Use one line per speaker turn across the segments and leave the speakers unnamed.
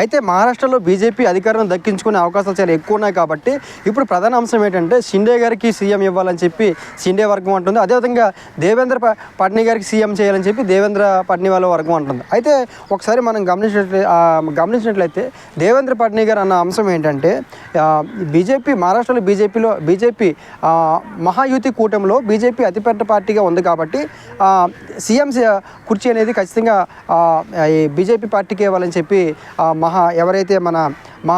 అయితే మహారాష్ట్రలో బీజేపీ అధికారం దక్కించుకునే అవకాశాలు చాలా ఎక్కువ ఉన్నాయి కాబట్టి ఇప్పుడు ప్రధాన అంశం ఏంటంటే షిండే గారికి సీఎం ఇవ్వాలని చెప్పి షిండే వర్గం అంటుంది. అదేవిధంగా దేవేంద్ర పట్ని గారికి సీఎం చేయాలని చెప్పి దేవేంద్ర పట్ని వాళ్ళ వర్గం అంటుంది. అయితే ఒకసారి మనం గమనించినట్లే గమనించినట్లయితే దేవేంద్ర పట్ని గారు అన్న అంశం ఏంటంటే బీజేపీ మహారాష్ట్రలో బీజేపీలో బీజేపీ మహాయుతి కూటమిలో బీజేపీ అతిపెద్ద పార్టీగా ఉంది కాబట్టి సీఎం కుర్చీ అనేది ఖచ్చితంగా ఈ బీజేపీ పార్టీకి ఇవ్వాలని చెప్పి మహా ఎవరైతే మన మా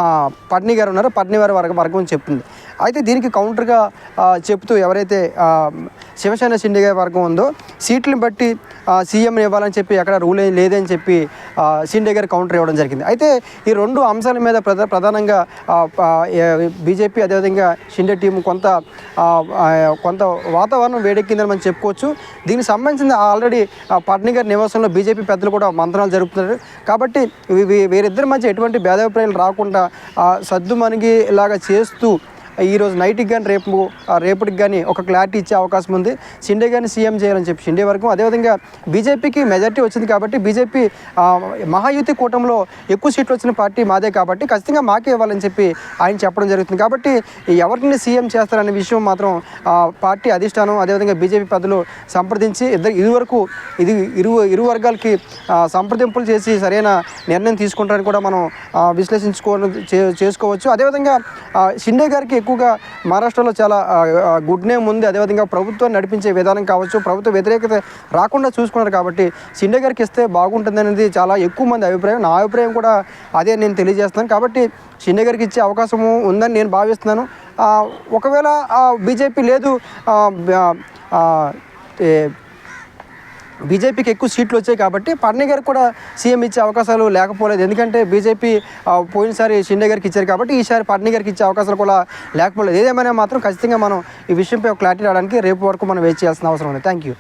పట్ని గారు ఉన్నారో పట్ని వారి వర్గ వర్గం చెప్తుంది. అయితే దీనికి కౌంటర్గా చెప్తూ ఎవరైతే శివసేన సిండిగా వర్గం ఉందో సీట్లను బట్టి సీఎం ఇవ్వాలని చెప్పి ఎక్కడ రూల్ ఏం లేదని చెప్పి ఆ, గారు కౌంటర్ ఇవ్వడం జరిగింది. అయితే ఈ రెండు అంశాల మీద ప్రధా ప్రధానంగా బీజేపీ అదేవిధంగా షిండే టీం కొంత కొంత వాతావరణం వేడెక్కిందని మనం చెప్పుకోవచ్చు. దీనికి సంబంధించిన ఆల్రెడీ పట్ని గారి నివాసంలో బీజేపీ పెద్దలు కూడా మంత్రాలు జరుపుతున్నారు. కాబట్టి వీరిద్దరి మధ్య ఎటువంటి భేదాభిప్రాయాలు రాకుండా ఆ, సద్దు మనిగి చేస్తూ ఈరోజు నైట్కి కానీ రేపు రేపటికి కానీ ఒక క్లారిటీ ఇచ్చే అవకాశం ఉంది. షిండే కానీ సీఎం చేయాలని చెప్పి షిండే వరకు. అదేవిధంగా బీజేపీకి మెజార్టీ వచ్చింది కాబట్టి బీజేపీ మహాయుతి కూటమిలో ఎక్కువ సీట్లు వచ్చిన పార్టీ మాదే కాబట్టి ఖచ్చితంగా మాకే ఇవ్వాలని చెప్పి ఆయన చెప్పడం జరుగుతుంది. కాబట్టి ఎవరిని సీఎం చేస్తారనే విషయం మాత్రం ఆ, పార్టీ అధిష్టానం అదేవిధంగా బీజేపీ పెద్దలు సంప్రదించి ఇద్దరు ఇరువరకు ఇది ఇరు ఇరు వర్గాలకి సంప్రదింపులు చేసి సరైన నిర్ణయం తీసుకుంటారని కూడా మనం విశ్లేషించుకో చేసుకోవచ్చు. అదేవిధంగా షిండే గారికి ఎక్కువగా మహారాష్ట్రలో చాలా గుడ్ నేమ్ ఉంది. అదేవిధంగా ప్రభుత్వం నడిపించే విధానం కావచ్చు ప్రభుత్వ వ్యతిరేకత రాకుండా చూసుకున్నారు కాబట్టి సిండే గారికి ఇస్తే బాగుంటుంది అనేది చాలా ఎక్కువ మంది అభిప్రాయం. నా అభిప్రాయం కూడా అదే నేను తెలియజేస్తున్నాను. కాబట్టి షిండే గారికి ఇచ్చే అవకాశము ఉందని నేను భావిస్తున్నాను. ఒకవేళ బీజేపీ లేదు బీజేపీకి ఎక్కువ సీట్లు వచ్చాయి కాబట్టి పట్ని గారికి కూడా సీఎం ఇచ్చే అవకాశాలు లేకపోలేదు. ఎందుకంటే బీజేపీ పోయినసారి షిండే గారికి ఇచ్చారు కాబట్టి ఈసారి పట్ని గారికి ఇచ్చే అవకాశాలు కూడా లేకపోలేదు. ఏదేమైనా మాత్రం ఖచ్చితంగా మనం ఈ విషయంపై ఒక క్లారిటీ రావడానికి రేపు వరకు మనం వెయిట్ చేయాల్సిన అవసరం ఉంది. Thank you